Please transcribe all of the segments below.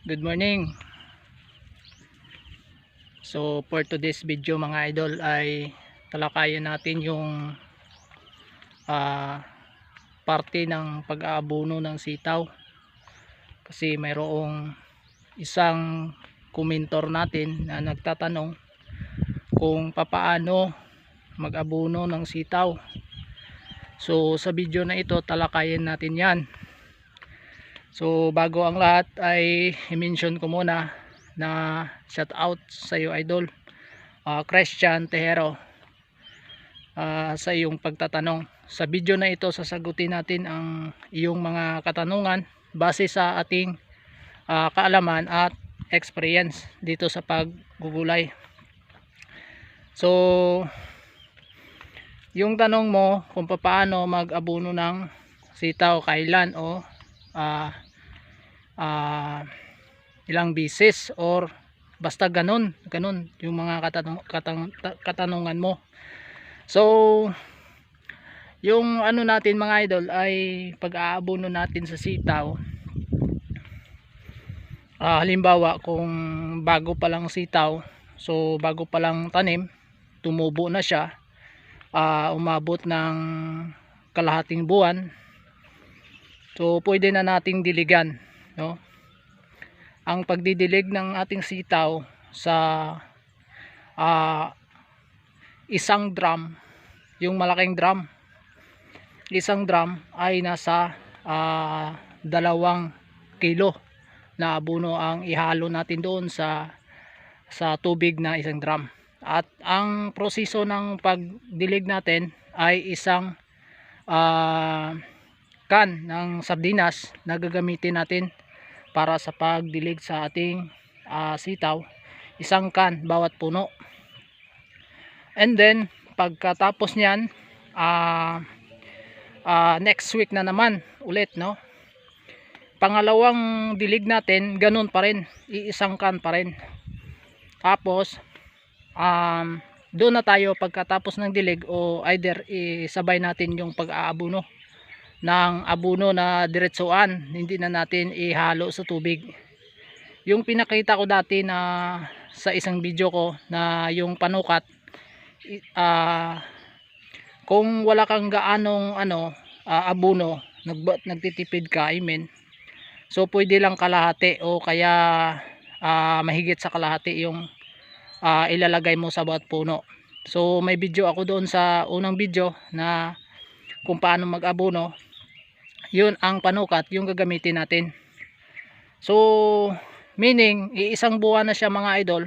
Good morning. So for today's video mga idol ay talakayan natin yung ah, parte ng pag-aabono ng sitaw. Kasi mayroong isang kumentor natin na nagtatanong kung papaano mag-abono ng sitaw. So sa video na ito talakayin natin 'yan. So bago ang lahat ay i-mention ko muna na shout out sa iyo idol uh, Christian Tejero ah, sa iyong pagtatanong. Sa video na ito sasagutin natin ang iyong mga katanungan base sa ating ah, kaalaman at experience dito sa paggugulay. So yung tanong mo kung paano mag-abono ng sitaw kailan o ah ah, ilang bisis or basta ganun ganun yung mga katanong, katang, ta- katanungan mo. So yung ano natin mga idol ay pag-aabono natin sa sitaw. Ah, halimbawa kung bago pa lang sitaw so bago pa lang tanim tumubo na siya ah, umabot ng kalahating buwan so pwede na nating diligan no? Ang pagdidilig ng ating sitaw sa ah, isang drum yung malaking drum isang drum ay nasa ah, dalawang kilo na abono ang ihalo natin doon sa sa tubig na isang drum. At ang proseso ng pagdilig natin ay isang ah, can ng sardinas na gagamitin natin para sa pagdilig sa ating ah, sitaw. Isang can bawat puno. And then pagkatapos niyan ah, ah, next week na naman ulit no? Pangalawang dilig natin ganun pa rin. Iisang can pa rin. Tapos um, doon na tayo pagkatapos ng dilig o either isabay natin yung pag-aabuno ng abuno na diretsuan hindi na natin ihalo sa tubig. Yung pinakita ko dati na sa isang video ko na yung panukat ah, kung wala kang gaanong ano ah, abuno nag, nagtitipid ka I mean so pwede lang kalahati o kaya ah, mahigit sa kalahati yung ah, ilalagay mo sa bawat puno. So may video ako doon sa unang video na kung paano mag-abono yun ang panukat yung gagamitin natin. So meaning iisang buwan na siya mga idol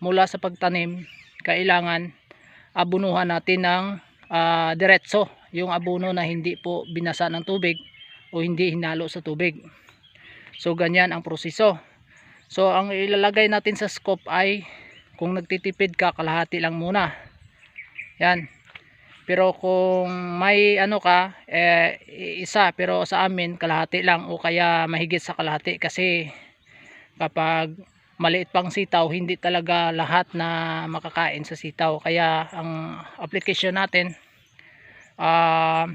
mula sa pagtanim kailangan abunuhan natin ng ah, diretso yung abuno na hindi po binasa ng tubig o hindi hinalo sa tubig. So ganyan ang proseso. So ang ilalagay natin sa scope ay kung nagtitipid ka kalahati lang muna. Yan pero kung may ano ka eh, isa pero sa amin kalahati lang o kaya mahigit sa kalahati. Kasi kapag maliit pang sitaw hindi talaga lahat na makakain sa sitaw. Kaya ang application natin ah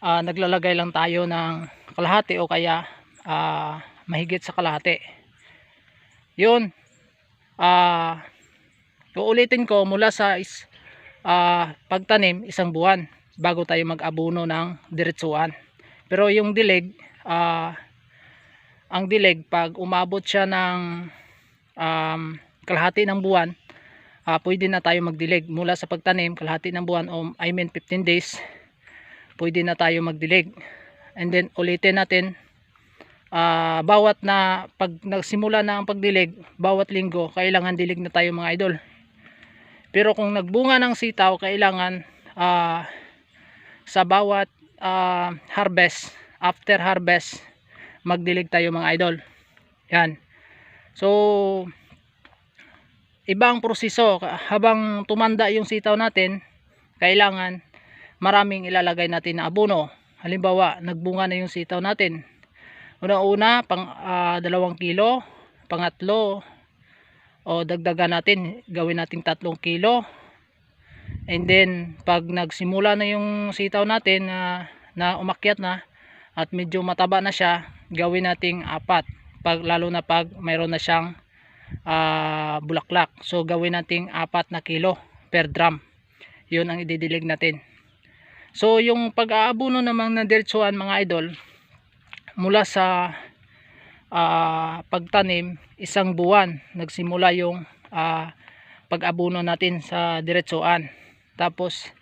ah, naglalagay lang tayo ng kalahati o kaya ah, mahigit sa kalahati. Yun. Ah uulitin ko mula sa is, ah, pagtanim isang buwan bago tayo mag-abuno ng diretsuan. Pero yung dilig ah, ang dilig pag umabot siya ng um, kalahati ng buwan ah, pwede na tayo magdilig. Mula sa pagtanim kalahati ng buwan o I mean 15 days pwede na tayo magdilig. And then ulitin natin ah, bawat na pag nagsimula na ang pagdilig bawat linggo kailangan dilig na tayo mga idol pero kung nagbunga ng sitaw kailangan ah, sa bawat ah, harvest after harvest magdilig tayo mga idol. Yan. So ibang proseso. Habang tumanda yung sitaw natin kailangan maraming ilalagay natin na abono. Halimbawa nagbunga na yung sitaw natin. Una-una pang ah, dalawang kilo pangatlo o dagdagan natin. Gawin nating tatlong kilo. And then pag nagsimula na yung sitaw natin na, na umakyat na at medyo mataba na siya gawin nating apat. Pag lalo na pag mayroon na siyang ah, bulaklak. So gawin nating apat na kilo per drum. Yun ang ididilig natin. So yung pag-aabuno namang na diretsuhan mga idol mula sa ah, pagtanim isang buwan nagsimula yung ah, pag-abuno natin sa diretsuhan tapos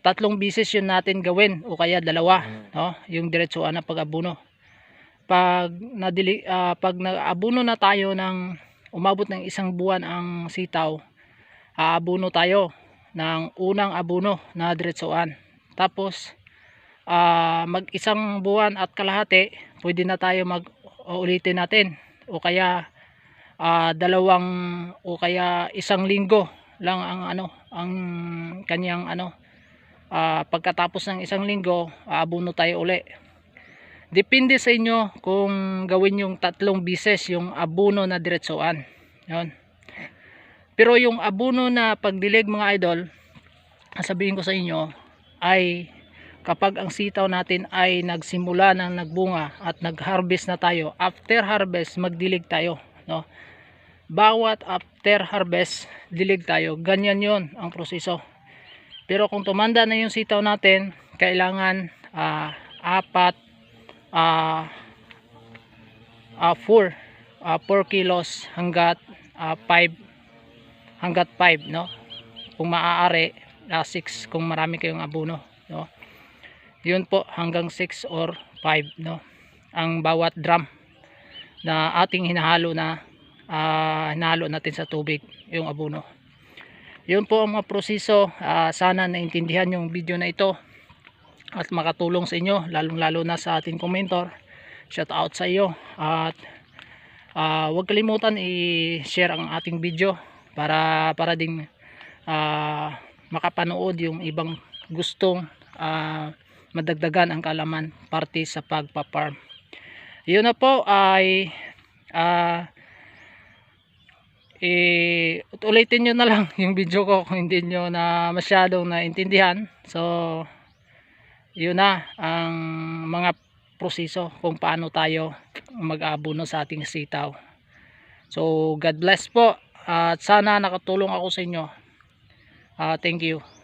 tatlong bisis yun natin gawin o kaya dalawa no? Yung diretsuhan na pag-abuno pag nadili ah, pag naabuno na tayo ng umabot ng isang buwan ang sitaw aabuno tayo ng unang abuno na diretsuhan tapos ah, mag isang buwan at kalahati pwede na tayo mag ulitin natin. O kaya ah, dalawang o kaya isang linggo lang ang ano ang kanyang ano ah, pagkatapos ng isang linggo aabuno tayo uli. Depende sa inyo kung gawin yung tatlong bises yung abuno na diretsuan. Yun. Pero yung abuno na pagdilig mga idol sabihin ko sa inyo ay kapag ang sitaw natin ay nagsimula ng nagbunga at nag-harvest na tayo after harvest magdilig tayo no? Bawat after harvest dilig tayo. Ganyan yon ang proseso. Pero kung tumanda na yung sitaw natin kailangan ah, apat ah ah 4 ah, 4 kilos hanggat ah, 5 hanggat 5 no? Kung maaari ah, 6 kung marami kayong abuno no yun po hanggang 6 or 5 no? Ang bawat drum na ating hinahalo na ah, hinahalo natin sa tubig yung abuno. Yun po ang mga proseso. Ah, sana naintindihan yung video na ito at makatulong sa inyo lalong lalo na sa ating commentor. Shout out sa iyo at ah, huwag kalimutan i-share ang ating video para para ding ah, makapanood yung ibang gustong ah, madagdagan ang kalaman parte sa pagpa-farm. Yun na po ay ah eh, ulitin nyo na lang yung video ko kung hindi nyo na masyadong naintindihan. So yun na ang mga proseso kung paano tayo mag-abuno sa ating sitaw. So God bless po at sana nakatulong ako sa inyo. Ah, thank you